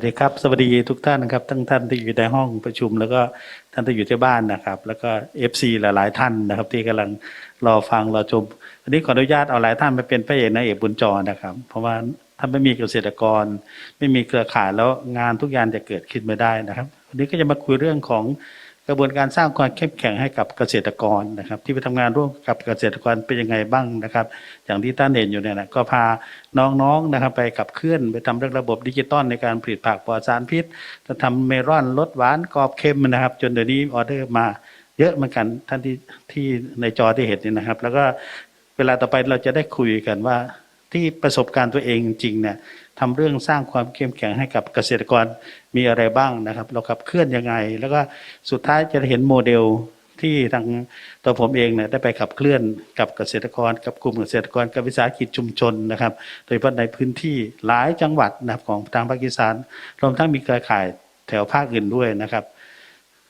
วัสดีครับ สวัสดีทุกท่านนะครับทั้งท่านที่อยู่ในห้องประชุม แล้วก็ท่านที่อยู่ที่บ้านนะครับ แล้วก็เอฟซีหลาย ๆ ท่านนะครับ ที่กำลังรอฟังรอชมวันนี้ขออนุญาตเอาหลายท่านไปเป็นพระเอกนางเอกบุญจรนะครับ เพราะว่าถ้าไม่มีเกษตรกร ไม่มีเครือข่ายแล้วงานทุกอย่างจะเกิดขึ้นไม่ได้นะครับ วันนี้ก็จะมาคุยเรื่องของ กระบวนการสร้างความเข้มแข็งให้กับเกษตรกรนะครับ ที่ไปทำงานร่วมกับเกษตรกรเป็นยังไงบ้างนะครับ อย่างที่ท่านเห็นอยู่เนี่ยนะก็พาน้องๆนะครับไปขับเคลื่อนไปทำเรื่องระบบดิจิตอลในการผลิตผักปลอดสารพิษจะทำเมลอนรสหวานกรอบเค็มนะครับ จนเดี๋ยวนี้ออเดอร์มาเยอะเหมือนกันท่านที่ที่ในจอที่เห็นนี่นะครับ แล้วก็เวลาต่อไปเราจะได้คุยกันว่าที่ประสบการณ์ตัวเองจริงเนี่ย ทำเรื่องสร้างความเข้มแข็งให้กับเกษตรกรมีอะไรบ้างนะครับ เราขับเคลื่อนยังไง แล้วก็สุดท้ายจะเห็นโมเดลที่ทางตัวผมเองเนี่ยได้ไปขับเคลื่อนกับเกษตรกร กับกลุ่มเกษตรกรกับวิสาหกิจชุมชนนะครับ โดยเฉพาะในพื้นที่หลายจังหวัดนะครับของทางภาคอีสานรวมทั้งมีเครือข่ายแถวภาคอื่นด้วยนะครับ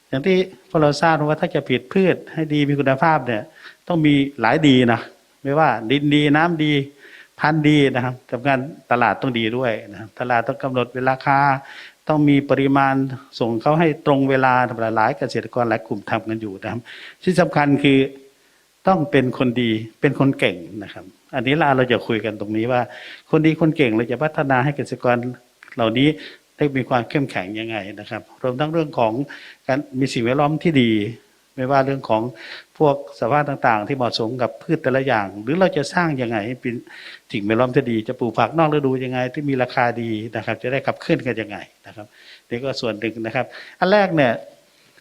อย่างที่พวกเราทราบว่าถ้าจะผลิตพืชให้ดีมีคุณภาพเนี่ยต้องมีหลายดีนะไม่ว่าดินดีน้ำดี พันดีนะครับทำงานตลาดต้องดีด้วยนะครับตลาดต้องกำหนดเวลาคาต้องมีปริมาณส่งเขาให้ตรงเวลาหลายเกษตรกรหลายกลุ่มทำกันอยู่นะครับ ที่สำคัญคือต้องเป็นคนดีเป็นคนเก่งนะครับ อันนี้ลาเราจะคุยกันตรงนี้ว่า คนดีคนเก่งเราจะพัฒนาให้เกษตรกรเหล่านี้ได้มีความเข้มแข็งยังไงนะครับ รวมทั้งเรื่องของการมีสิ่งแวดล้อมที่ดี ไม่ว่าเรื่องของพวกสภาพต่างๆ ที่เหมาะสมกับพืชแต่ละอย่าง หรือเราจะสร้างยังไงให้เป็นสิ่งแวดล้อมที่ดี จะปลูกผักนอกฤดูยังไงที่มีราคาดีนะครับ จะได้ขับเคลื่อนกันยังไงนะครับนี่ก็ส่วนหนึ่งนะครับ อันแรกเนี่ย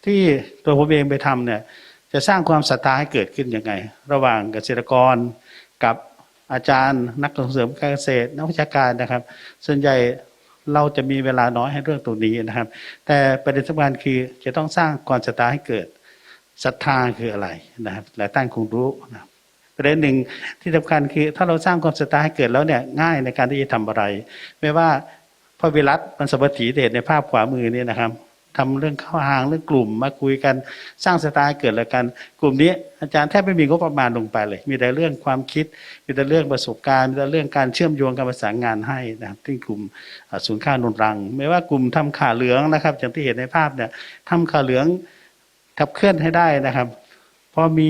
ที่ตัวผมเองไปทำเนี่ยจะสร้างความศรัทธาให้เกิดขึ้นยังไง ระหว่างเกษตรกรกับอาจารย์ นักส่งเสริมการเกษตรนักวิชาการนะครับ ส่วนใหญ่เราจะมีเวลาน้อยให้เรื่องตรงนี้นะครับ แต่ประเด็นสำคัญคือจะต้องสร้างความศรัทธาให้เกิด ศรัทธาคืออะไรนะครับหลายท่านคงรู้นะประเด็นหนึ่งที่สำคัญคือ ถ้าเราสร้างความศรัทธาให้เกิดแล้วเนี่ยง่ายในการที่จะทำอะไร ไม่ว่าพระวิรัตมันสวัสดีเดชในภาพขวามือเนี่ยนะครับทำเรื่องเข้าหางเรื่องกลุ่มมาคุยกันสร้างศรัทธาเกิดแล้วกัน กลุ่มนี้อาจารย์แทบไม่มีงบประมาณลงไปเลย มีแต่เรื่องความคิด มีแต่เรื่องประสบการณ์มีแต่เรื่องการเชื่อมโยงการประสานงานให้นะครับที่กลุ่มศูนย์ข้าวนนรัง ไม่ว่ากลุ่มทำขาเหลืองนะครับอย่างที่เห็นในภาพเนี่ยทำขาเหลือง ขับเคลื่อนให้ได้นะครับพอมี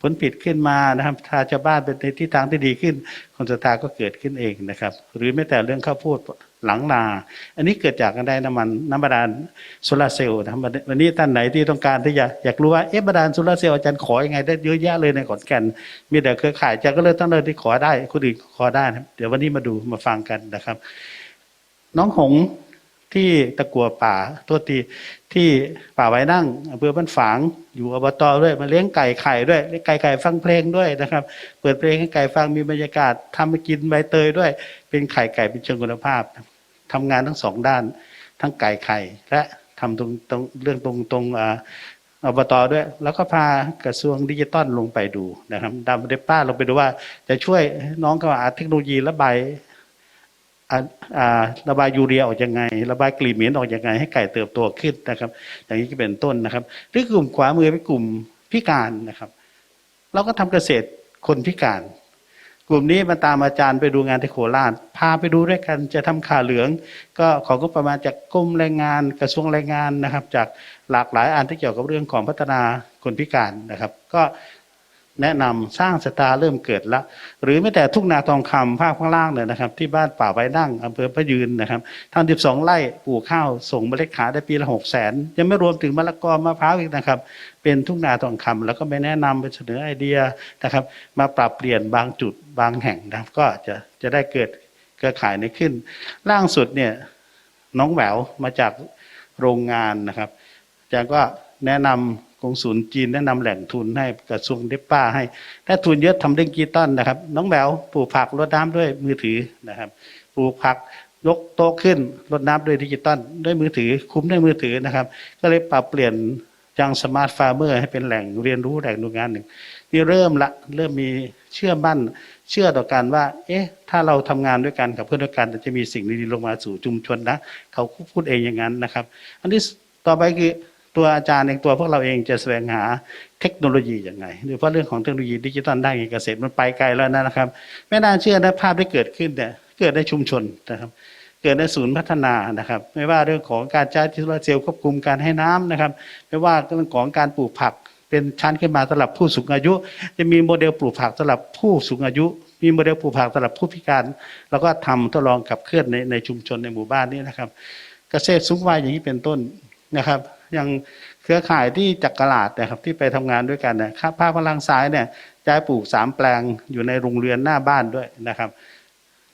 ผลผิดขึ้นมานะครับถ้าชาวบ้านเป็นในทิศทางที่ดีขึ้นคนศรัทธาก็เกิดขึ้นเองนะครับ หรือแม้แต่เรื่องข้าวโพดหลังนา อันนี้เกิดจากการได้น้ำมันน้ำบาดาลโซลาร์เซลล์นะครับวันนี้ท่านไหนที่ต้องการที่อยากอยากรู้ว่าเอ๊ะบาดาลโซลาร์เซลล์อาจารย์ขออยังไงได้เยอะแยะเลยในขอนแก่นมีแต่เครือข่ายอาจารย์ก็เลยต้องเลยที่ขอได้คนอื่นขอได้เดี๋ยววันนี้มาดูมาฟังกันนะครับ น้องหง ที่ตะกัวป่าตัวตีที่ป่าไว้นั่งอำเภอบ้านฝาง อยู่อบตด้วยมาเลี้ยงไก่ไข่ด้วยเลี้ยงไก่ไก่ฟังเพลงด้วยนะครับ เปิดเพลงให้ไก่ฟังมีบรรยากาศทำให้กินใบเตยด้วย เป็นไข่ไก่เป็นเชิงคุณภาพทำงานทั้งสองด้าน ทั้งไก่ไข่และทำตรงตรงเรื่องตรงตรงอ่าอบตด้วย แล้วก็พากระทรวงดิจิตอลลงไปดูนะครับดำเดป้าลงไปดูว่าจะช่วยน้องเขาหาเทคโนโลยีระบาย ระบายยูเรียออกยังไง ระบายกลิ่นเหม็นออกยังไง ให้ไก่เติบโตขึ้นนะครับ อย่างนี้ก็เป็นต้นนะครับหรือกลุ่มขวามือเป็นกลุ่มพิการนะครับ เราก็ทำเกษตรคนพิการ กลุ่มนี้มาตามอาจารย์ไปดูงานที่โคราชพาไปดูด้วยกันจะทำข่าเหลือง ก็ของก็ประมาณจากกรมแรงงานกระทรวงแรงงานนะครับ จากหลากหลายอันที่เกี่ยวกับเรื่องของพัฒนาคนพิการนะครับ ก็ แนะนำสร้างสตาร์เริ่มเกิดล้วหรือแม้แต่ทุ่งนาทองคำภาคข้างล่างเนี่ยนะครับ ที่บ้านป่าไว้นั่งอำเภอพะยืนนะครับทำสิบสองไร่ปลูกข้าวส่งเมล็ดขายได้ปีละหกแสนยังไม่รวมถึงมะละกอมะพร้าวอีกนะครับ เป็นทุ่งนาทองคำแล้วก็ไปแนะนำไปเสนอไอเดียนะครับ มาปรับเปลี่ยนบางจุดบางแห่งนะครับก็จะจะได้เกิดเครือข่ายในขึ้น ล่างสุดเนี่ยน้องแหววมาจากโรงงานนะครับอาจารย์ก็แนะนำ กงศูนย์จีนแนะนำแหล่งทุนให้กระทรวงเดป้าให้ถ้าทุนเยอะทำเรื่องกีตันนะครับ น้องแหววปลูกผักรดน้ำด้วยมือถือนะครับปลูกผักยกโต๊ะขึ้นรดน้ำด้วยดิจิตอลด้วยมือถือคุ้มด้วยมือถือนะครับ ก็เลยปรับเปลี่ยนจากสมาร์ทฟาร์มเมอร์ให้เป็นแหล่งเรียนรู้แหล่งดูงานหนึ่งที่เริ่มละเริ่มมีเชื่อมั่นเชื่อต่อกันว่า เอ๊ะ ถ้าเราทำงานด้วยกันกับเพื่อนด้วยกันจะมีสิ่งดีๆลงมาสู่ชุมชนนะ เขาพูดเองอย่างนั้นนะครับ อันที่ต่อไปคือ ตัวอาจารย์เองตัวพวกเราเองจะแสวงหาเทคโนโลยีอย่างไงโดยเฉพาะเรื่องของเทคโนโลยีดิจิตอลได้านเกษตรมันไปไกลแล้วนะครับ ไม่น่าเชื่อนะภาพที่เกิดขึ้นเนี่ยเกิดในชุมชนนะครับ เกิดในศูนย์พัฒนานะครับ ไม่ว่าเรื่องของการใช้โซลาเซลล์ควบคุมการให้น้ำนะครับ ไม่ว่าเรื่องของการปลูกผักเป็นชั้นขึ้นมาสำหรับผู้สูงอายุ จะมีโมเดลปลูกผักสำหรับผู้สูงอายุมีโมเดลปลูกผักสำหรับผู้พิการ แล้วก็ทำทดลองขับเคลื่อนในในชุมชนในหมู่บ้านนี้นะครับ เกษตรสูงวัยอย่างนี้เป็นต้นนะครับ อย่างเครือข่ายที่จักรลาดนะครับที่ไปทำงานด้วยกันนะครับภาคพลังซ้ายเนี่ยจะปลูกสามแปลงอยู่ในโรงเรือนหน้าบ้านด้วยนะครับ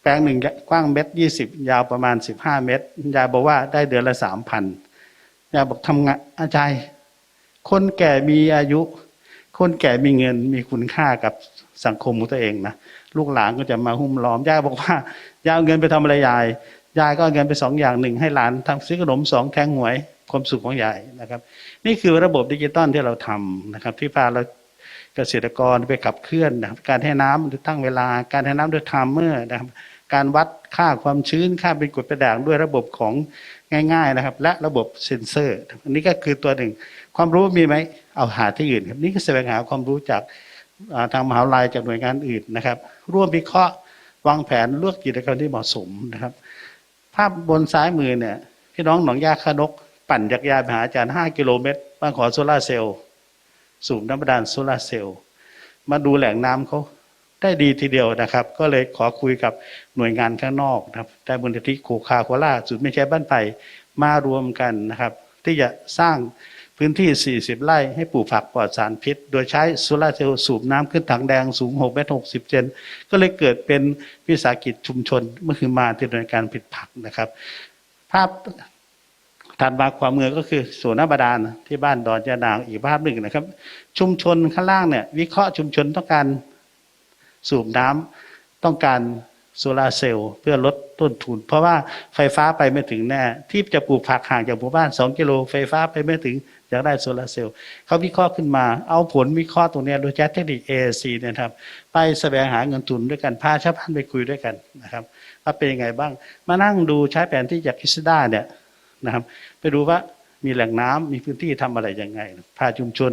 แปลงหนึ่งกว้างเมตรยี่สิบยาวประมาณสิบห้าเมตรยายบอกว่าได้เดือนละสามพันยายบอกทำงานอาจารย์คนแก่มีอายุ คนแก่มีเงินมีคุณค่ากับสังคมของตัวเองนะลูกหลานก็จะมาหุ้มล้อมยายบอกว่ายายเอาเงินไปทำอะไรยายยายก็เอาเงินไปสองอย่างหนึ่งให้หลานทำซื้อขนมสองแทงหวย ความสุขของยายนะครับ นี่คือระบบดิจิตอลที่เราทำนะครับ ที่พาเราเกษตรกรไปขับเคลื่อนนะครับ การให้น้ำโดยตั้งเวลา การให้น้ำโดยไทม์เมอร์นะครับ การวัดค่าความชื้นค่าเป็นกรดเป็นด่างด้วยระบบของง่าย ๆนะครับ และระบบเซ็นเซอร์อันนี้ก็คือตัวหนึ่ง ความรู้มีไหมเอาหาที่อื่นครับนี่ก็แสวงหาความรู้จากทางมหาวิทยาลัยจากหน่วยงานอื่นนะครับ ร่วมวิเคราะห์วางแผนเลือกกิจกรรมที่เหมาะสมนะครับ ภาพบนซ้ายมือเนี่ยพี่น้องหนองยาคานก ปั่นจักรยานไปหาอาจารย์5กิโลเมตรมาขอโซลาร์เซลล์สูบน้ำบาดาลโซลาร์เซลล์มาดูแหล่งน้ำเขาได้ดีทีเดียวนะครับ ก็เลยขอคุยกับหน่วยงานข้างนอกนะครับได้บนทิโคคาโคล่าจุดไม่ใช่บ้านไผ่มารวมกันนะครับ ที่จะสร้างพื้นที่ 40 ไร่ให้ปลูกผักปลอดสารพิษ โดยใช้โซลาร์เซลล์สูบน้ำขึ้นถังแดงสูง6เมตร60 เซนก็เลยเกิดเป็นวิสาหกิจชุมชนเมื่อคือมาที่ดำเนินการผลิตผักนะครับ ภาพ ถัดมาความเมืองก็คือสวนน้ำบดาลที่บ้านดอนยานางอีกภาพหนึ่งนะครับ ชุมชนข้างล่างเนี่ย วิเคราะห์ชุมชนต้องการสูบน้ำต้องการโซลาร์เซลล์เพื่อลดต้นทุน เพราะว่าไฟฟ้าไปไม่ถึงแน่ ที่จะปลูกผักห่างจากหมู่บ้าน 2 กิโลไฟฟ้าไปไม่ถึงอยากได้โซลาร์เซลล์เขาวิเคราะห์ขึ้นมา เอาผลวิเคราะห์ตรงนี้โดยใช้เทคนิค AAC เนี่ยนะครับ ไปแสวงหาเงินทุนด้วยกันพาชาวบ้านไปคุยด้วยกันนะครับว่าเป็นยังไงบ้าง มานั่งดูใช้แผนที่จากคิสดาเนี่ย นะครับ ไปดูว่ามีแหล่งน้ำมีพื้นที่ทำอะไรยังไง พาชุมชน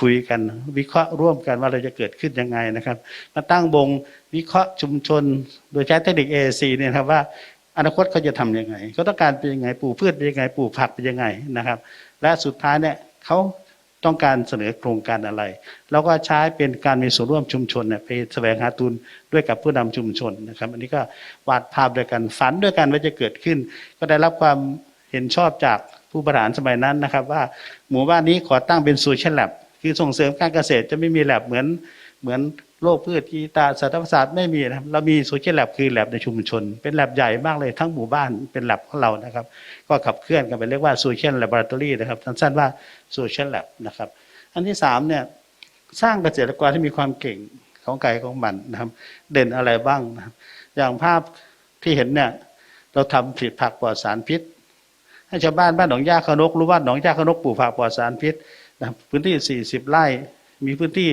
คุยกันวิเคราะห์ร่วมกันว่าเราจะเกิดขึ้นยังไงนะครับ มาตั้งวงวิเคราะห์ชุมชน โดยใช้เทคนิค AAC เนี่ยครับว่าอนาคตเขาจะทำยังไงเขาต้องการเป็นยังไงปลูกพืชเป็นยังไงปลูกผักเป็นยังไงนะครับ และสุดท้ายเนี่ยเขาต้องการเสนอโครงการอะไร แล้วก็ใช้เป็นการมีส่วนร่วมชุมชนเนี่ยไปแสวงหาทุนด้วยกับผู้นำชุมชนนะครับ อันนี้ก็วาดภาพด้วยกันฝันด้วยกันว่าจะเกิดขึ้น ก็ได้รับความ เห็นชอบจากผู้บริหารสมัยนั้นนะครับ ว่าหมู่บ้านนี้ขอตั้งเป็นโซเชียลแลบคือส่งเสริมการเกษตรจะไม่มีแลบเหมือนเหมือนโรคพืชกีตาสัตวศาสตร์ไม่มีนะครับเรามีโซเชียลแลบคือแลบในชุมชน เป็นแลบใหญ่มากเลยทั้งหมู่บ้านเป็นแลบของเรานะครับ ก็ขับเคลื่อนกันไปเรียกว่าโซเชียลแลบอราตอรี่นะครับสั้นๆว่าโซเชียลแลบนะครับ อันที่สามเนี่ยสร้างเกษตรกรที่มีความเก่งของไก่ของมันนะครับ เด่นอะไรบ้างนะครับ อย่างภาพที่เห็นเนี่ยเราทำผลิตผักปลอดสารพิษ ให้ชาวบ้านบ้านหนองยาขนกรู้ว่าหนองยาขนกปลูกผักปลอดสารพิษนะพื้นที่ 40 ไร่ มีพื้นที่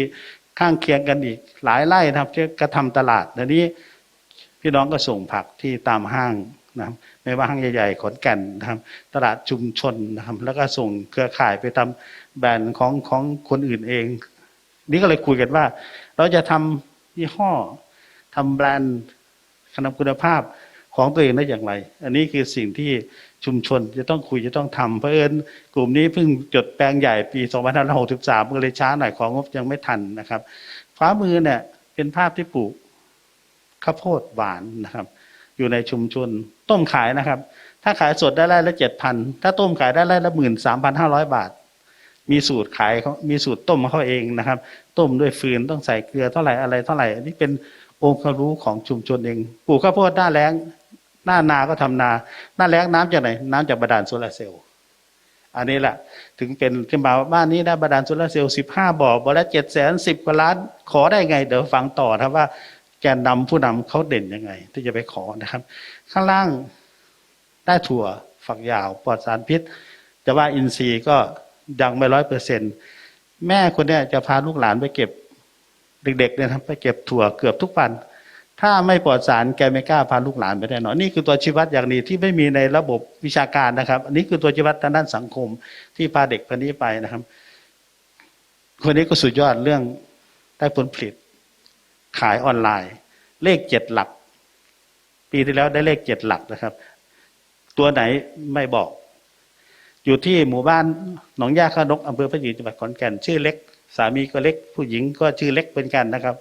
ข้างเคียงกันอีกหลายไร่นะครับจะกระทำตลาดเดี๋ยวนี้พี่น้องก็ส่งผักที่ตามห้างนะครับไม่ว่าห้างใหญ่ๆขอนแก่นนะครับตลาดชุมชนนะครับแล้วก็ส่งเครือข่ายไปทำแบรนด์ของของคนอื่นเอง นี่ก็เลยคุยกันว่า เราจะทำยี่ห้อทำแบรนด์ขนมคุณภาพ ของตัวเองได้อย่างไร อันนี้คือสิ่งที่ชุมชนจะต้องคุยจะต้องทำเพราะเอิญกลุ่มนี้เพิ่งจดแปลงใหญ่ปี 2563ก็เลยช้าหน่อยของงบยังไม่ทันนะครับฟ้ามือเนี่ยเป็นภาพที่ปลูกข้าวโพดหวานนะครับ อยู่ในชุมชนต้มขายนะครับ ถ้าขายสดได้ไร่ละเจ็ดพันถ้าต้มขายได้ไร่ละหมื่นสามพันห้าร้อยบาท มีสูตรขายเขามีสูตรต้มเขาเองนะครับ ต้มด้วยฟืนต้องใส่เกลือเท่าไหร่อะไรเท่าไหร่ อันนี้เป็นองค์ความรู้ของชุมชนเองปลูกข้าวโพดหน้าแล้ง หน้านาก็ทำนา หน้าแล้งน้ำจากไหน น้ำจากบาดาลโซลาร์เซลล์อันนี้แหละถึงเป็นขึ้นมาบ้านนี้ได้บาดาลโซลาร์เซลล์สิบห้าบ่อบ่อละเจ็ดแสนสิบกว่าล้านขอได้ไง เดี๋ยวฟังต่อครับว่าแกนนำผู้นำเขาเด่นยังไง ที่จะไปขอนะครับ ข้างล่างได้ถั่วฝักยาวปลอดสารพิษ แต่ว่าอินทรีย์ก็ยังไม่ร้อยเปอร์เซ็นตแม่คนเนี้ยจะพาลูกหลานไปเก็บเด็กๆเนี่ยครับไปเก็บถั่วเกือบทุกวัน ถ้าไม่ปลอดสารแกไม่กล้าพาลูกหลานไปแน่นอนนี่คือตัวชี้วัดอย่างนี้ที่ไม่มีในระบบวิชาการนะครับ อันนี้คือตัวชี้วัดทางด้านสังคมที่พาเด็กคนนี้ไปนะครับ คนนี้ก็สุดยอดเรื่องได้ผลผลิต ขายออนไลน์ เลขเจ็ดหลัก ปีที่แล้วได้เลขเจ็ดหลักนะครับ ตัวไหนไม่บอก อยู่ที่หมู่บ้านหนองยาข้านกอำเภอพระยืนจังหวัดขอนแก่นชื่อเล็ก สามีก็เล็กผู้หญิงก็ชื่อเล็กเป็นกันนะครับ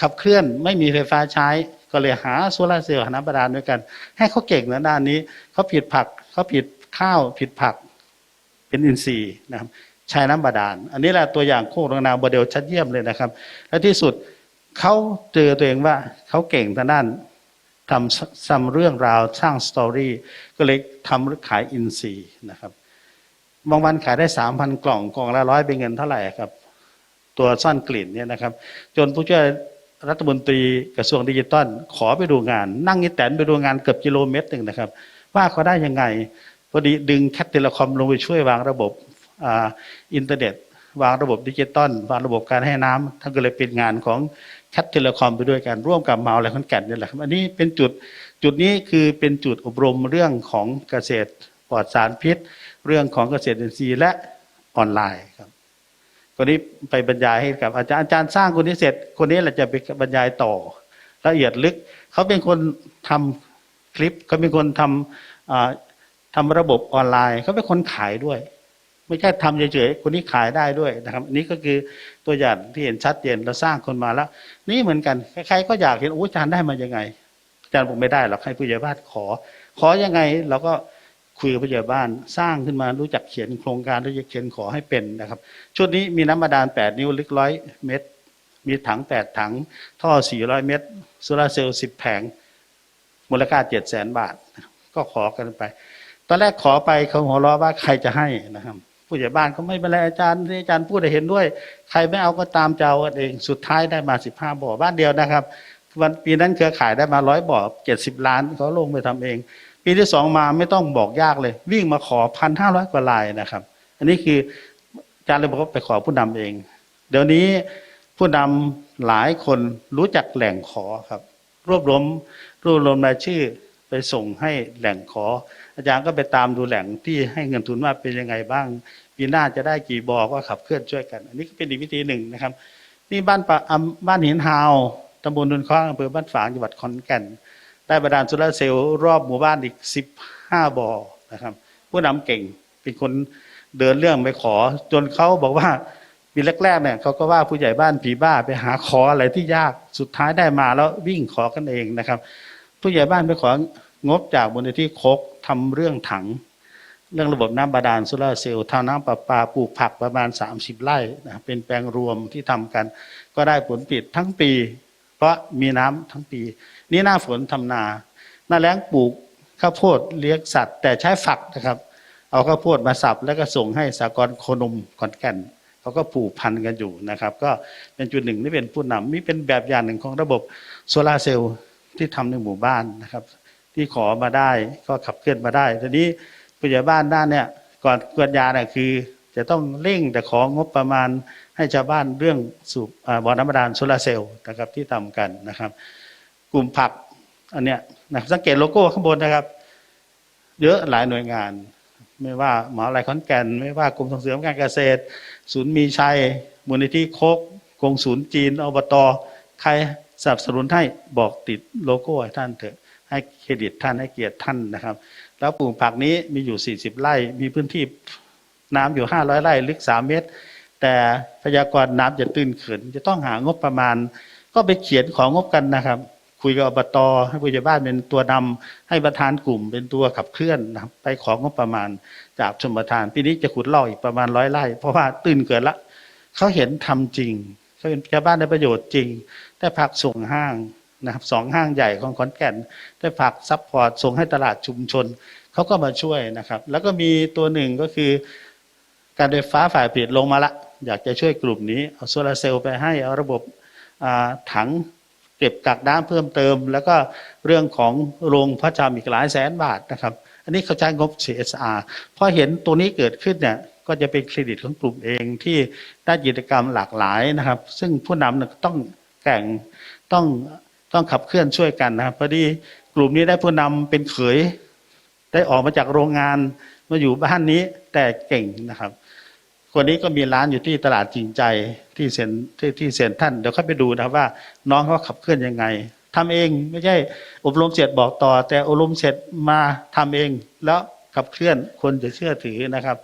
ขับเคลื่อนไม่มีไฟฟ้าใช้ก็เลยหาโซลาเซลล์หาน้ำบาดาลด้วยกัน ให้เขาเก่งในด้านนี้เขาผิดผักเขาผิดข้าวผิดผัก เป็นอินทรีย์นะครับใช้น้ำบาดาล อันนี้แหละตัวอย่างโคกรงนาโมเดลชัดเยี่ยมเลยนะครับ และที่สุดเขาเจอตัวเองว่าเขาเก่งทางด้านทำทำเรื่องราวสร้างสตอรี่ก็เลยทำขายอินทรีย์นะครับบางวันขายได้สามพันกล่องกล่องละร้อยเป็นเงินเท่าไหร่ครับ ตัวซ่อนกลิ่นเนี่ยนะครับ จนผู้ช่วยรัฐมนตรีกระทรวงดิจิทัลขอไปดูงาน นั่งยิแตนไปดูงานเกือบกิโลเมตรหนึ่งนะครับ ว่าเขาได้ยังไงพอดีดึงแคทเทเลคอมลงไปช่วยวางระบบอ,อินเทอร์เน็ต วางระบบดิจิตอลวางระบบการให้น้ำทั้งก็เลยเป็นงานของแคทเทเลคอมไปด้วยกันร่วมกับเมาและขอนแก่นนี่แหละครับอันนี้เป็นจุดจุดนี้คือเป็นจุดอบรมเรื่องของเกษตรปลอดสารพิษ เรื่องของเกษตรอินทรีย์และออนไลน์ครับ คนนี้ไปบรรยายให้กับอาจารย์อาจารย์สร้างคนนี้เสร็จ คนนี้แหละจะไปบรรยายต่อ ละเอียดลึก เขาเป็นคนทำคลิปเขาเป็นคนทำอ่าทำระบบออนไลน์เขาเป็นคนขายด้วย ไม่ใช่ทำเฉยๆคนนี้ขายได้ด้วยนะครับนี้ก็คือตัวอย่างที่เห็นชัดเจนเราสร้างคนมาแล้ว นี่เหมือนกันใครๆก็อยากเห็นโอ้อาจารย์ได้มายังไงอาจารย์บอกไม่ได้หรอกให้ผู้ใหญ่บ้านขอ ขอยังไงเราก็ คุยกับผู้ใหญ่บ้าน สร้างขึ้นมารู้จักเขียนโครงการรู้จักเขียนขอให้เป็นนะครับ ชุดนี้มีน้ำบาดาล 8 นิ้วลึกร้อยเมตร มีถัง 8 ถัง ท่อ 400 เมตรโซลาเซลล์ 10 แผง มูลค่า 7 0 0 0 0 0 บาท ก็ขอกันไป ตอนแรกขอไปเขาหัวเราะว่าใครจะให้นะครับผู้ใหญ่บ้านก็ไม่เป็นไรอาจารย์ที่อาจารย์พูดให้เห็นด้วย ใครไม่เอาก็ตามเจ้าเองสุดท้ายได้มาสิบห้าบ่อบ้านเดียวนะครับ วันปีนั้นเครือข่ายได้มาร้อยบ่อเจ็ดสิบล้านเขาลงไปทำเอง ปีที่สองมาไม่ต้องบอกยากเลย วิ่งมาขอพันห้าร้อยกว่าลายนะครับ อันนี้คืออาจารย์เลยบอกว่าไปขอผู้นำเอง เดี๋ยวนี้ผู้นำหลายคนรู้จักแหล่งขอครับ รวบรวมรวบรวมรายชื่อไปส่งให้แหล่งขอ อาจารย์ก็ไปตามดูแหล่งที่ให้เงินทุนว่าเป็นยังไงบ้างปีหน้าจะได้กี่บอก็ขับเคลื่อนช่วยกัน อันนี้ก็เป็นอีกวิธีหนึ่งนะครับ นี่บ้านปะบ้านหินฮาวตำบลนุนค้างอำเภอบ้านฝางจังหวัดขอนแก่น ได้บาดาลโซลาร์เซลล์รอบหมู่บ้านอีกสิบห้าบ่อนะครับ ผู้นำเก่งเป็นคนเดินเรื่องไปขอ จนเขาบอกว่าปีแรกๆเนี่ยเขาก็ว่าผู้ใหญ่บ้านผีบ้าไปหาขออะไรที่ยากสุดท้ายได้มาแล้ววิ่งขอกันเองนะครับ ผู้ใหญ่บ้านไปของบจากมูลนิธิคกทำเรื่องถัง เรื่องระบบน้ำบาดาลโซลาร์เซลล์ทำน้ำประปาปลูกผักประมาณ 30 ไร่นะเป็นแปลงรวมที่ทำกัน ก็ได้ผลผลิตทั้งปี เพราะมีน้ำทั้งปี นี่หน้าฝนทำนา หน้าแล้งปลูกข้าวโพดเลี้ยงสัตว์ แต่ใช้ฝักนะครับ เอาข้าวโพดมาสับ แล้วก็ส่งให้สากลโคนมขอนแก่นเขาก็ปลูกพันกันอยู่นะครับ ก็เป็นจุดหนึ่งที่เป็นผู้นำนี่เป็นแบบอย่างหนึ่งของระบบโซลาร์เซลล์ที่ทำในหมู่บ้านนะครับ ที่ขอมาได้ก็ขับเคลื่อนมาได้ทีนี้ผู้ใหญ่บ้านด้านเนี่ยก่อนกวนยาเนี่ยคือ จะต้องเร่งแต่ของงบประมาณให้ชาวบ้านเรื่องสูบอ่าบ่อน้ำบาดาลโซลาร์เซลล์นะครับที่ทำกันนะครับ ลุ่มผักอันเนี้ยนะสังเกตโลโก้ข้างบนนะครับ เยอะหลายหน่วยงาน ไม่ว่าหมหาวิทยาลัยขอนแก่น ไม่ว่ากรมส่งเสริมการเกษตร ศูนย์มีชัยมูลนิธิโคกกงศูนย์จีนอบตใครสนับสนุนให้บอกติดโลโก้ให้ท่านเถอะให้เครดิตท่านให้เกียรติท่านนะครับ แล้วปลูกผักนี้มีอยู่ 40 ไร่ มีพื้นที่น้ำอยู่ 500 ไร่ลึก 3 เมตร แต่พยากรณ์น้ำจะตื้นเขินจะต้องหางบประมาณ ก็ไปเขียนของงบกันนะครับ คุยกับอบตให้ผู้ใหญ่บ้านเป็นตัวนำให้ประธานกลุ่มเป็นตัวขับเคลื่อนนะครับไปของงบประมาณจากชมประทานปีนี้จะขุดลอกอีกประมาณร้อยไร่เพราะว่าตื้นเกินละเขาเห็นทำจริงเขาเห็นชาวบ้านได้ประโยชน์จริง ได้ผักส่งห้างนะครับสองห้างใหญ่ของขอนแก่น ได้ผักซัพพอร์ตส่งให้ตลาดชุมชนเขาก็มาช่วยนะครับ แล้วก็มีตัวหนึ่งก็คือ การไฟฟ้าฝ่ายผลิตลงมาละอยากจะช่วยกลุ่มนี้เอาโซลาร์เซลล์ไปให้เอาระบบถัง เก็บกักน้ำเพิ่มเติม แล้วก็เรื่องของโรงพระจำอีกหลายแสนบาทนะครับ อันนี้เขาใช้งบ CSR พอเห็นตัวนี้เกิดขึ้นเนี่ยก็จะเป็นเครดิตของกลุ่มเองที่ได้กิจกรรมหลากหลายนะครับ ซึ่งผู้นำต้องแข่งต้องต้องขับเคลื่อนช่วยกันนะครับพอดีกลุ่มนี้ได้ผู้นำเป็นเขย ได้ออกมาจากโรงงานมาอยู่บ้านนี้แต่เก่งนะครับ คนนี้ก็มีร้านอยู่ที่ตลาดจริงใจ ที่เซนที่ที่เซนท่านเดี๋ยวเข้าไปดูนะครับว่า น้องเขาขับเคลื่อนยังไงทำเองไม่ใช่อบรมเสร็จบอกต่อ แต่อบรมเสร็จมาทำเอง แล้วขับเคลื่อนคนจะเชื่อถือนะครับ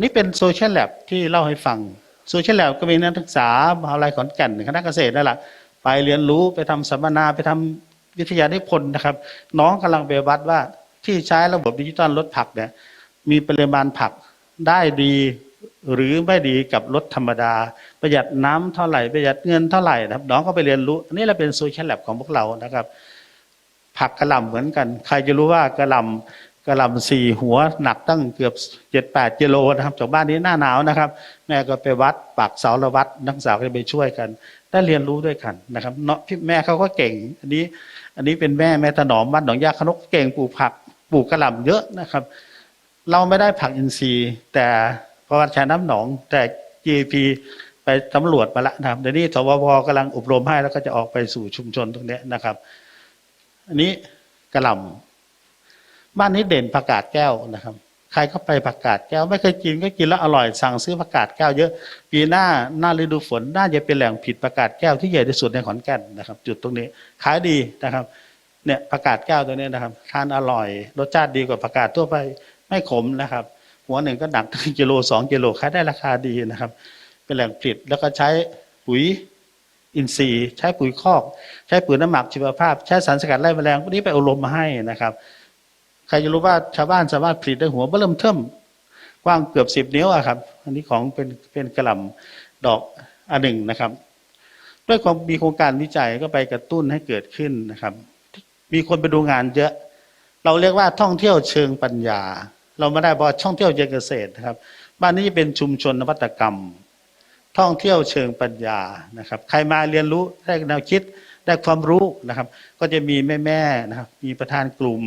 นี่เป็นโซเชียลแลบที่เล่าให้ฟังโซเชียลแลบก็มีนักศึกษามหาวิทยาลัยขอนแก่นคณะเกษตรนั่นแหละไปเรียนรู้ไปทำสัมมนาไปทำวิทยานิพนธ์นะครับ น้องกำลังไปวัดว่าที่ใช้ระบบดิจิตอลลดผักเนี่ยมีปริมาณผักได้ดี หรือไม่ดีกับรถธรรมดา ประหยัดน้ำเท่าไหร่ประหยัดเงินเท่าไหร่นะครับน้องก็ไปเรียนรู้อันนี้เราเป็นโซเชียลแลบของพวกเรานะครับ ผักกระหล่ำเหมือนกัน ใครจะรู้ว่ากระหล่ำกระหล่ำสี่หัวหนักตั้งเกือบเจ็ดแปดกิโลนะครับจากบ้านนี้หน้าหนาวนะครับ แม่ก็ไปวัดปักเสาละวัดนักศึกษาก็ไปช่วยกัน ได้เรียนรู้ด้วยกันนะครับเนาะพี่แม่เขาก็เก่ง อันนี้ อันนี้เป็นแม่แม่ถนอมบ้านหนองยาขนกเก่งปลูกผักปลูกกระหล่ำเยอะนะครับ เราไม่ได้ผักอินทรีย์แต่ เพราะว่าใช้น้ำหนองแต่ GP ไปสำรวจมาแล้วนะครับเดี๋ยวนี้สวพกำลังอบรมให้แล้วก็จะออกไปสู่ชุมชนตรงนี้นะครับ อันนี้กระหล่ำบ้านนี้เด่นผักกาดแก้วนะครับ ใครเข้าไปผักกาดแก้ว ไม่เคยกินก็กินแล้วอร่อยสั่งซื้อผักกาดแก้วเยอะ ปีหน้าหน้าฤดูฝนน่าจะเป็นแหล่งผิดผักกาดแก้วที่ใหญ่ที่สุดในขอนแก่นนะครับ จุดตรงนี้ขายดีนะครับเนี่ยผักกาดแก้วตัวนี้นะครับทานอร่อย รสชาติดีกว่าผักกาดทั่วไปไม่ขมนะครับ หัวหนึ่งก็หนักกิโลสองกิโลขายได้ราคาดีนะครับ เป็นแหล่งผลิตแล้วก็ใช้ปุ๋ยอินทรีย์ ใช้ปุ๋ยคอก ใช้ปุ๋ยน้ำหมักชีวภาพ ใช้สารสกัดไล่แมลงพวกนี้ไปอบรมมาให้นะครับ ใครจะรู้ว่าชาวบ้านสามารถผลิตได้หัวเริ่มเทิมกว้างเกือบสิบนิ้วอะครับ อันนี้ของเป็นเป็นกระหล่ำดอกอันหนึ่งนะครับ ด้วยความมีโครงการวิจัยก็ไปกระตุ้นให้เกิดขึ้นนะครับ มีคนไปดูงานเยอะ เราเรียกว่าท่องเที่ยวเชิงปัญญา เราไม่ได้บอกท่องเที่ยวเชิงเกษตรนะครับ บ้านนี้เป็นชุมชนนวัตกรรม ท่องเที่ยวเชิงปัญญานะครับ ใครมาเรียนรู้ได้แนวคิดได้ความรู้นะครับ ก็จะมีแม่ๆนะครับ มีประธานกลุ่ม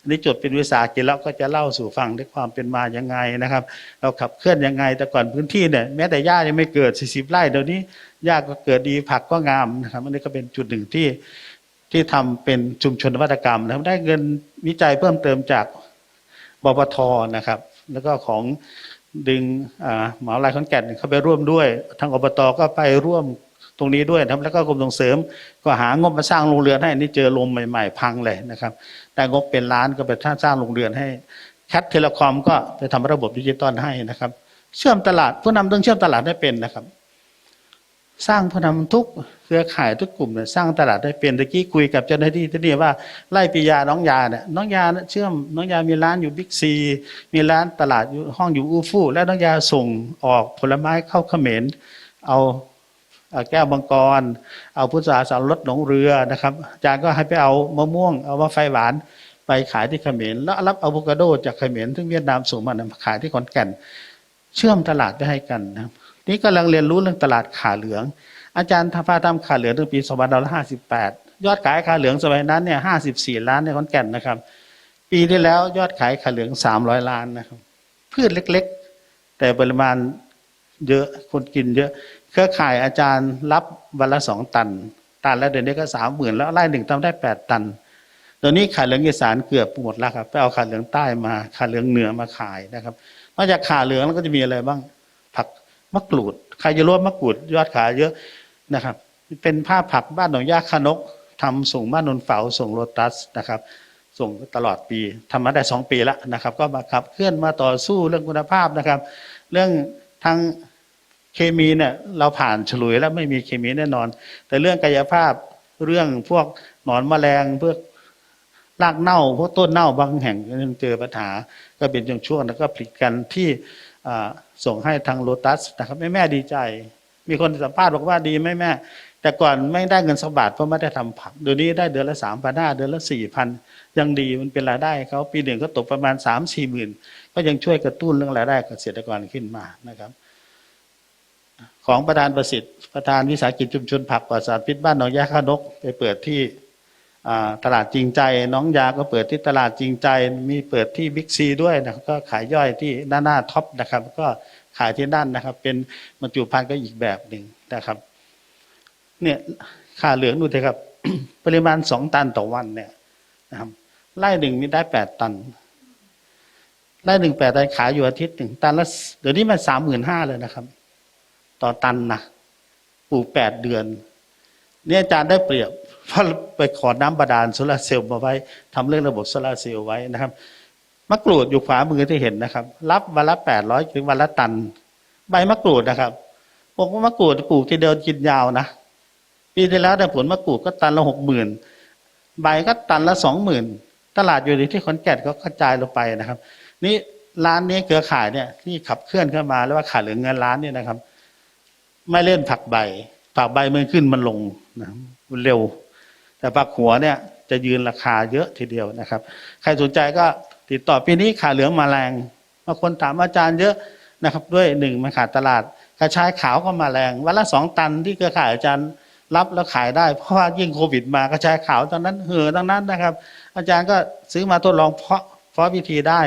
อันนี้จดเป็นวิสาหกิจแล้วก็จะเล่าสู่ฟังด้วยความเป็นมายังไงนะครับ เราขับเคลื่อนยังไงแต่ก่อนพื้นที่เนี่ยแม้แต่หญ้ายังไม่เกิด 40 ไร่เดี๋ยวนี้หญ้าก็เกิดดีผักก็งามนะครับอันนี้ก็เป็นจุดหนึ่งที่ที่ทำเป็นชุมชนนวัตกรรมนะครับได้เงินวิจัยเพิ่มเติมจาก บปทนะครับ แล้วก็ของดึงหมหาวิทยาลัยขอนแก่นเข้าไปร่วมด้วย ทางอบตก็ไปร่วมตรงนี้ด้วยนะครับแล้วก็กรมส่งเสริมก็หางบมาสร้างโรงเรือนให้นี่เจอลมใหม่ ๆ พังเลยนะครับ แต่งบเป็นล้านก็ไปสร้างโรงเรือนให้แคทเทเลคอมก็ไปทำระบบดิจิตอลให้นะครับ เชื่อมตลาดผู้นำต้องเชื่อมตลาดได้เป็นนะครับ สร้างผู้นำทุกเครือข่ายทุกกลุ่มเนี่ยสร้างตลาดได้เป็นตะกี้คุยกับเจ้าหน้าที่ที่นี่ว่าไล่ปียาน้องยาเนี่ยน้องยาเชื่อมน้องยามีร้านอยู่บิ๊กซีมีร้านตลาดอยู่ห้องอยู่อูฟู่และน้องยาส่งออกผลไม้เข้าเขมรเอาแก้วมังกร เอาพุทราสารรถหนองเรือนะครับอาจารย์ก็ให้ไปเอามะม่วง เอามะไฟหวานไปขายที่เขมรแล้วรับอะโวคาโดจากเขมรซึ่งเวียดนามส่งมามาขายที่ขอนแก่น เชื่อมตลาดได้ให้กันนะครับ นี่กำลังเรียนรู้เรื่องตลาดขาเหลือง อาจารย์ทำพาทำขาเหลืองตั้งปี2558ยอดขายขาเหลืองสมัยนั้นเนี่ย54ล้านในขอนแก่นนะครับ ปีที่แล้วยอดขายขาเหลือง300ล้านนะครับ พืชเล็กๆ แต่ปริมาณเยอะคนกินเยอะ เครือข่ายอาจารย์รับวันละสองตัน ตันแล้วเดี๋ยวนี้ก็สามหมื่นแล้วไร่หนึ่งทำได้แปดตันตอนนี้ขาเหลืองอีสานเกือบหมดแล้วครับไปเอาขาเหลืองใต้มาขาเหลืองเหนือมาขายนะครับนอกจากขาเหลืองแล้วก็จะมีอะไรบ้าง มะกรูด ใครจะรู้ว่ามะกรูดยอดขายเยอะนะครับ เป็นภาพผักบ้านหนองยาขนกทำส่งบ้านนนเฝาส่งโลตัสนะครับ ส่งตลอดปีทำมาได้สองปีแล้วนะครับ ก็มาขับเคลื่อนมาต่อสู้เรื่องคุณภาพนะครับ เรื่องทางเคมีเนี่ยเราผ่านฉลุยแล้วไม่มีเคมีแน่นอน แต่เรื่องกายภาพเรื่องพวกหนอนแมลงพวกรากเน่าพวกต้นเน่าบางแห่งยังเจอปัญหาก็เป็นช่วงๆแล้วก็ผลิตกันที่ ส่งให้ทางโลตัสนะครับแม่แม่ดีใจ มีคนสัมภาษณ์บอกว่าดีไหมแม่ แต่ก่อนไม่ได้เงินสักบาทเพราะไม่ได้ทำผักเดี๋ยวนี้ได้เดือนละสามพันห้าเดือนละสี่พันยังดีมันเป็นรายได้เขาปีหนึ่งก็ตกประมาณสามสี่หมื่นก็ยังช่วยกระตุ้นเรื่องรายได้เกษตรกรขึ้นมานะครับ ของประธานประสิทธิ์ประธานวิสาหกิจชุมชนผักปลอดสารพิษบ้านหนองยาข้านกไปเปิดที่ ตลาดจริงใจ น้องยาก็เปิดที่ตลาดจริงใจ มีเปิดที่บิ๊กซีด้วยนะก็ขายย่อยที่หน้าหน้าท็อปนะครับ ก็ขายที่นั่นนะครับ เป็นบรรจุภัณฑ์ก็อีกแบบหนึ่งนะครับ เนี่ยค่าเหลืองดูเถอะครับ ปริมาณสองตันต่อวันเนี่ยนะครับไร่หนึ่งมีได้แปดตันไร่หนึ่งแปดตันขายอยู่อาทิตย์หนึ่งตันละเดี๋ยวนี้มันสามหมื่นห้าเลยนะครับ ต่อตันนะปลูกแปดเดือน เนี่ยอาจารย์ได้เปรียบ เพราะไปขอน้ำบาดาลโซลาร์เซลล์มาไว้ทำเรื่องระบบโซลาร์เซลล์ไว้นะครับมะกรูดอยู่ขวามือที่เห็นนะครับ รับวันละแปดร้อยถึงวันละตัน ใบมะกรูดนะครับบอกว่ามะกรูดปลูกทีเดียวกินยาวนะปีที่แล้วแต่ผลมะกรูดก็ตันละหกหมื่นใบก็ตันละสองหมื่นตลาดอยู่ที่ขอนแก่นก็กระจายลงไปนะครับ นี่ร้านนี้เครือข่ายเนี่ยที่ขับเคลื่อนเข้ามาแล้วว่าขาดเหลือเงินล้านเนี่ยนะครับ ไม่เล่นผักใบผักใบมันขึ้นมันลงนะวันเร็ว แต่ผักหัวเนี่ยจะยืนราคาเยอะทีเดียวนะครับ ใครสนใจก็ติดต่อปีนี้ขาเหลืองมาแรงบางคนถามอาจารย์เยอะนะครับ ด้วยหนึ่งมันขาดตลาดกระชายขาวก็มาแรงวันละสองตันที่เครือข่ายอาจารย์รับแล้วขายได้เพราะว่ายิ่งโควิดมากระชายขาวตอนนั้นเห่อตอนนั้นนะครับ อาจารย์ก็ซื้อมาทดลองเพาะเพาะวิธีได้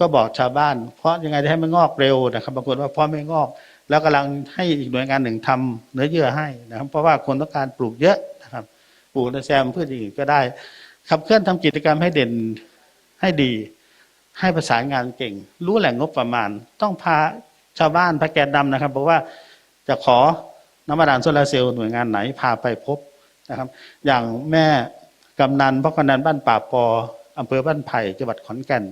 ก็บอกชาวบ้าน เพราะยังไงจะให้มันงอกเร็วนะครับบางคนว่าเพาะไม่งอก แล้วกำลังให้อีกหน่วยงานหนึ่งทำเนื้อเยื่อให้นะครับเพราะว่าคนต้องการปลูกเยอะ ปลูกในแซมพืชอื่นก็ได้ ขับเคลื่อนทำกิจกรรมให้เด่นให้ดี ให้ประสานงานเก่ง รู้แหล่งงบประมาณ ต้องพาชาวบ้านพาแกนนำนะครับ บอกว่าจะขอน้ำบาดาลโซลาร์เซลล์หน่วยงานไหนพาไปพบนะครับ อย่างแม่กำนันพ่อกำนันบ้านป่าปออำเภอบ้านไผ่จังหวัดขอนแก่น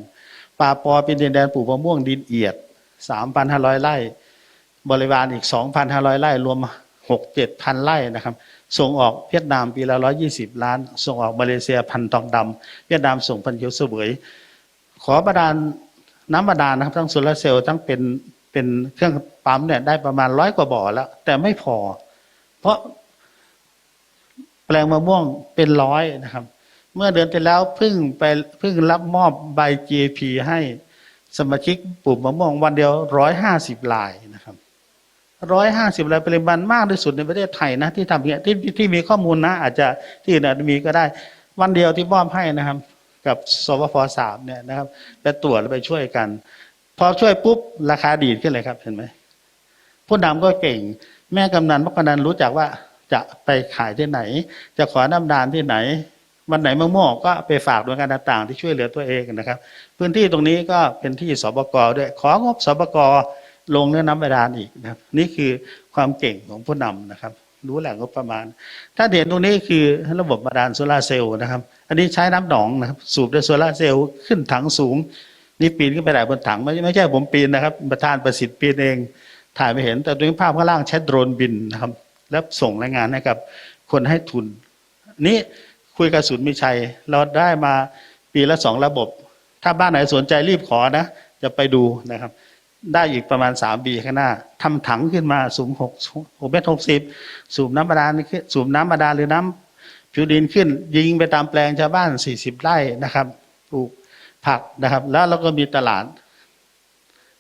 ป่าปอเป็นดินแดนปลูกมะม่วงดินเอียด 3,500 ไร่ บริวารอีก 2,500 ไร่ รวม 6-7,000 ไร่นะครับ ส่งออกเวียดนามปีละ120ล้าน ส่งออกมาเลเซียพันทองดำเวียดนามส่งพันเขียวเสวยขอบาดาลน้ำบาดาลนะครับทั้งโซลาร์เซลล์ทั้งเป็นเป็นเครื่องปั๊มเนี่ยได้ประมาณร้อยกว่าบ่อแล้ว แต่ไม่พอ เพราะแปลงมะม่วงเป็นร้อยนะครับ เมื่อเดือนที่แล้วเพิ่งไปเพิ่งรับมอบใบ GAP ให้สมาชิกปลูกมะม่วงวันเดียวร้อยห้าสิบลายนะครับ ร้อยห้าสิบลายปริมาณมากที่สุดในประเทศไทยนะที่ทำเนี่ยที่ที่ที่มีข้อมูลนะ อาจจะที่อื่นอาจจะมีก็ได้ วันเดียวที่มอบให้นะครับ กับสวพสามเนี่ยนะครับไปตรวจแล้วไปช่วยกัน พอช่วยปุ๊บราคาดีดขึ้นเลยครับเห็นไหมผู้นำก็เก่ง แม่กำนันพ่อกำนันรู้จักว่าจะไปขายที่ไหน จะขอน้ำดานที่ไหน วันไหนมะม่วงก็ไปฝากหน่วยงานต่างๆ ที่ช่วยเหลือตัวเองนะครับ พื้นที่ตรงนี้ก็เป็นที่สบกด้วยของบสบก ลงเนื้อน้ำบาดาลอีกนะครับ นี่คือความเก่งของผู้นำนะครับ รู้แหล่งงบประมาณ ถ้าเห็นตรงนี้คือระบบบาดาลโซลาเซลล์นะครับ อันนี้ใช้น้ำหนองนะครับ สูบด้วยโซลาเซลล์ขึ้นถังสูง นี่ปีนขึ้นไปได้บนถังไม่ไม่ใช่ผมปีนนะครับ ประธานประสิทธิ์ปีนเอง ถ่ายไม่เห็นแต่ตรงนี้ภาพข้างล่างใช้โดรนบินนะครับ แล้วส่งรายงานให้กับคนให้ทุน นี่คุยกับศูนย์มิชัย เราได้มาปีละสองระบบ ถ้าบ้านไหนสนใจรีบขอนะ จะไปดูนะครับ ได้อีกประมาณสามปีข้างหน้าทำถังขึ้นมาสูงหกหกเมตรหกสิบสูบน้ำบาดาลสูบน้ำบาดาลหรือน้ำผิวดินขึ้น ยิงไปตามแปลงชาวบ้านสี่สิบไร่นะครับปลูกผักนะครับ แล้วเราก็มีตลาด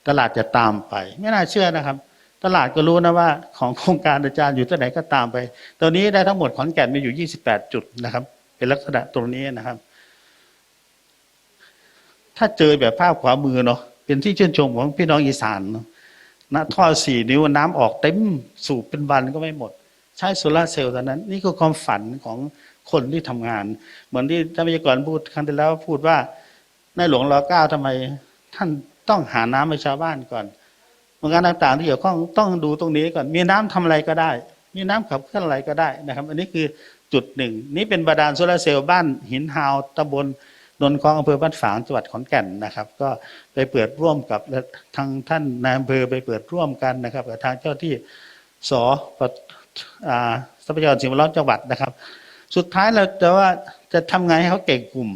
ตลาดจะตามไป ไม่น่าเชื่อนะครับ ตลาดก็รู้นะว่า ของโครงการอาจารย์อยู่ที่ไหนก็ตามไปตอนนี้ได้ทั้งหมดขอนแก่นมีอยู่28จุดนะครับ เป็นลักษณะตรงนี้นะครับ ถ้าเจอแบบภาพขวามือเนาะ เป็นที่ชื่นชมของพี่น้องอีสานนะท่อสี่นิ้วน้ำออกเต็มสูบเป็นวันก็ไม่หมด ใช้โซลาร์เซลล์ตอนนั้น นี่คือความฝันของคนที่ทำงาน เหมือนที่ท่านวิทยากรพูดครั้งที่แล้วพูดว่าในหลวงรอเก้าทำไม ท่านต้องหาน้ำให้ชาวบ้านก่อนหน่วยงานต่างๆที่เกี่ยวข้องต้องดูตรงนี้ก่อน มีน้ำทำอะไรก็ได้ มีน้ำขับเคลื่อนอะไรก็ได้นะครับ อันนี้คือจุดหนึ่ง นี่เป็นบาดาลโซลาร์เซลล์บ้านหินฮาวตำบล นนท์คลองอำเภอบ้านฝางจังหวัดขอนแก่นนะครับ ก็ไปเปิดร่วมกับทางท่านนายอำเภอไปเปิดร่วมกันนะครับกับทางเจ้าที่สปอ่าทรัพยากรสิ่งแวดล้อมจังหวัดนะครับ สุดท้ายเราจะว่าจะทำไงให้เขาเก่งกลุ่ม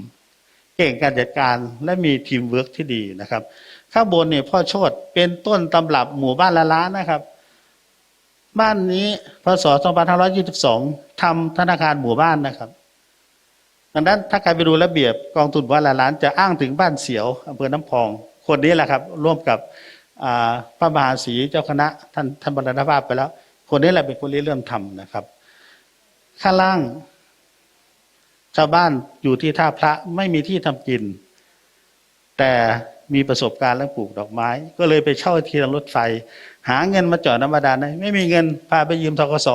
เก่งการจัดการและมีทีมเวิร์กที่ดีนะครับ ข้างบนเนี่ยพ่อโชดเป็นต้นตำรับหมู่บ้านละล้านนะครับ บ้านนี้พศ 2522ทำธนาคารหมู่บ้านนะครับ ดังนั้นถ้าใครไปดูระเบียบกองทุนหมู่าละล้านจะอ้างถึงบ้านเสียวอำเภอน้ำพอง คนนี้แหละครับ ร่วมกับพระมหาศรีเจ้าคณะท่านท่านบรรณภาพไปแล้ว คนนี้แหละเป็นคนริเริ่มทำนะครับ ข้างล่างชาวบ้านอยู่ที่ท่าพระไม่มีที่ทำกิน แต่มีประสบการณ์เรื่องปลูกดอกไม้ ก็เลยไปเช่าที่ทางรถไฟ หาเงินมาจอดน้ำบาดาลได้ไม่มีเงินพาไปยืมทกส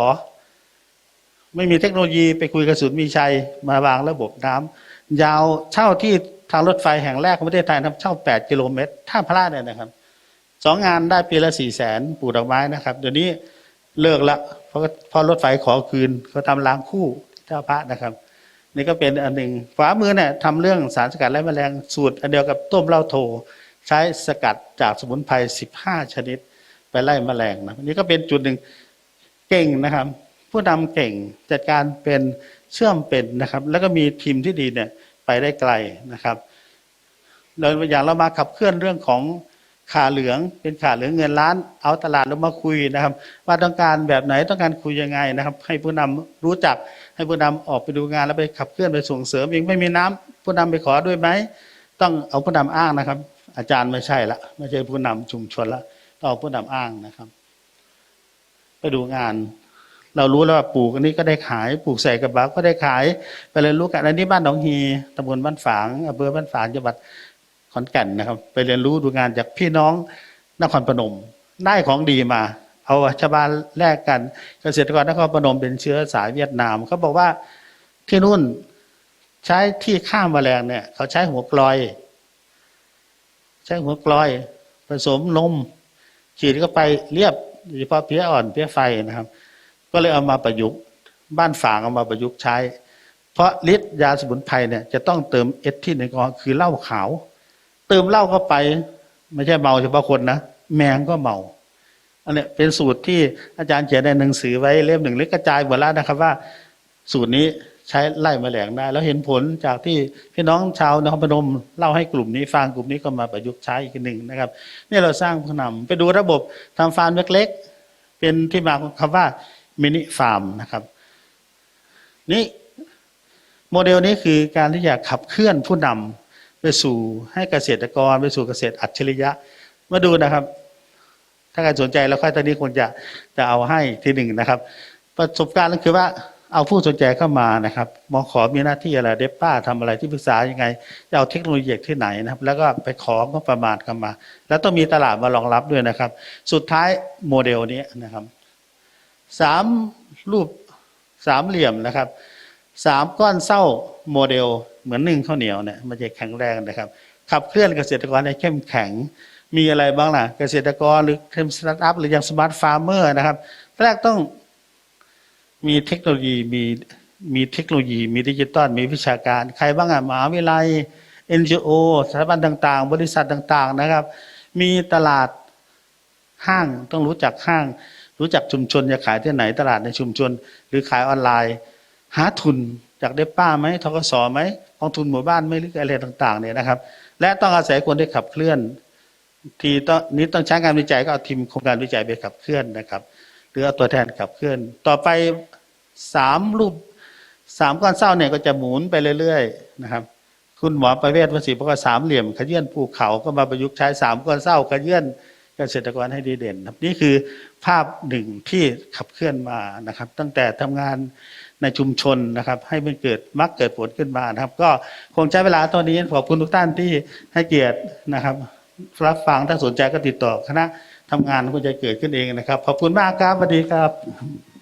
ไม่มีเทคโนโลยีไปคุยกับศูนย์มีชัย มาวางระบบน้ำยาวเช่าที่ทางรถไฟแห่งแรกของประเทศไทยนะครับเช่า 8 กิโลเมตรท่าพระเนี่ยนะครับสองงานได้ปีละสี่แสนปลูกดอกไม้นะครับเดี๋ยวนี้เลิกละเพราะพราะรถไฟขอคืนเขาทำล้างคู่เจ้าพระนะครับ นี่ก็เป็นอันหนึ่งฝามือเนี่ยทำเรื่องสารสกัดไล่แมลงสูตร อันเดียวกับต้มเหล้าโท ใช้สกัดจากสมุนไพร15 ชนิด ไปไล่แมลงนะนี่ก็เป็นจุดหนึ่งเก่งนะครับ ผู้นำเก่งจัดการเป็นเชื่อมเป็นนะครับ แล้วก็มีทีมที่ดีเนี่ยไปได้ไกลนะครับเราอย่างเรามาขับเคลื่อนเรื่องของขาเหลืองเป็นขาเหลืองเงินล้าน เอาตลาดเรามาคุยนะครับ ว่าต้องการแบบไหนต้องการคุยยังไงนะครับ ให้ผู้นำรู้จักให้ผู้นำออกไปดูงานแล้วไปขับเคลื่อนไปส่งเสริมเองไม่มีน้ำผู้นำไปขอด้วยไหมต้องเอาผู้นำอ้างนะครับ อาจารย์ไม่ใช่ละไม่ใช่ผู้นำชุมชนละต้องเอาผู้นำอ้างนะครับ ไปดูงาน เรารู้แล้วว่าปลูกอันนี้ก็ได้ขายปลูกใส่กระบะก็ได้ขาย ไปเรียนรู้กันอันนี้บ้านหนองฮีตำบลบ้านฝางอำเภอบ้านฝางจังหวัดขอนแก่นนะครับ ไปเรียนรู้ดูงานจากพี่น้องนครพนมได้ของดีมา เอาชาวบ้านแลกกัน เกษตรกรนครพนมเป็นเชื้อสายเวียดนามเขาบอกว่าที่นู่นใช้ที่ข้ามแมลงเนี่ยเขาใช้หัวกลอย ใช้หัวกลอย ผสมนมฉีดเข้าไปเรียบโดยเฉพาะเพี้ยอ่อนเพี้ยไฟนะครับ ก็เลยเอามาประยุกต์ บ้านฝางเอามาประยุกต์ใช้ เพราะฤทธิ์ยาสมุนไพรเนี่ยจะต้องเติมเอทที่ในกอคือเหล้าขาว เติมเหล้าเข้าไป ไม่ใช่เมาเฉพาะคนนะแมงก็เมาอันเนี้ยเป็นสูตรที่อาจารย์เขียนในหนังสือไว้เล่มหนึ่งเล็กกระจายหมดแล้วนะครับว่า สูตรนี้ใช้ไล่แมลงได้ แล้วเห็นผลจากที่พี่น้องชาวนครพนมเล่าให้กลุ่มนี้ฟังกลุ่มนี้ก็มาประยุกต์ใช้อีกหนึ่งนะครับนี่เราสร้างผู้นำไปดูระบบทำฟาร์มเล็กๆเป็นที่มาของคำว่า มินิฟาร์มนะครับนี่โมเดลนี้คือการที่จะขับเคลื่อนผู้นำไปสู่ให้เกษตรกร ไปสู่เกษตรอัจฉริยะ มาดูนะครับ ถ้าใครสนใจแล้วค่อยตอนนี้คงจะจะเอาให้ทีหนึ่งนะครับ ประสบการณ์ก็คือว่าเอาผู้สนใจเข้ามานะครับมอขอมีหน้าที่อะไรเดบป้าทำอะไรที่ปรึกษายังไงจะเอาเทคโนโลยีที่ไหนนะครับ แล้วก็ไปของบประมาณเข้ามา แล้วต้องมีตลาดมารองรับด้วยนะครับ สุดท้ายโมเดลนี้นะครับ สามรูปสามเหลี่ยมนะครับสามก้อนเศร้าโมเดลเหมือนหนึ่งข้าวเหนียวเนี่ยมันจะแข็งแรงนะครับ ขับเคลื่อนเกษตรกรให้เข้มแข็งมีอะไรบ้างล่ะ เกษตรกรหรือเทมสตาร์ทอัพหรืออย่างสมาร์ทฟาร์มเมอร์นะครับ แรกต้องมีเทคโนโลยีมีมีเทคโนโลยี มีดิจิตอลมีวิชาการ ใครบ้างอะมหาวิทยาลัย NGO สถาบันต่าง ๆ บริษัทต่าง ๆ นะครับ มีตลาดห้างต้องรู้จักห้าง รู้จักชุมชนจะขายที่ไหนตลาดในชุมชน หรือขายออนไลน์ หาทุนจากเดป้าไหมทกสไหมกองทุนหมู่บ้านไหมหรืออะไรต่างๆเนี่ยนะครับ และต้องอาศัยคนที่ขับเคลื่อน ทีต้องนี้ต้องใช้งานวิจัยก็เอาทีมโครงการวิจัยไปขับเคลื่อนนะครับ หรือเอาตัวแทนขับเคลื่อน ต่อไปสามรูปสามก้อนเศร้าเนี่ยก็จะหมุนไปเรื่อยๆนะครับคุณหมอประเวศวสีบอกว่าสามเหลี่ยมขยื่นภูเขาก็มาประยุกต์ใช้สามก้อนเศร้าขยื่นเกษตรกรให้ดีเด่นครับนี่คือ ภาพหนึ่งที่ขับเคลื่อนมานะครับ ตั้งแต่ทำงานในชุมชนนะครับ ให้มันเกิดมักเกิดผลขึ้นมานะครับ ก็คงใช้เวลาตอนนี้ขอบคุณทุกท่านที่ให้เกียรตินะครับรับฟังถ้าสนใจก็ติดต่อคณะทำงานก็จะเกิดขึ้นเองนะครับ ขอบคุณมากครับสวัสดีครับ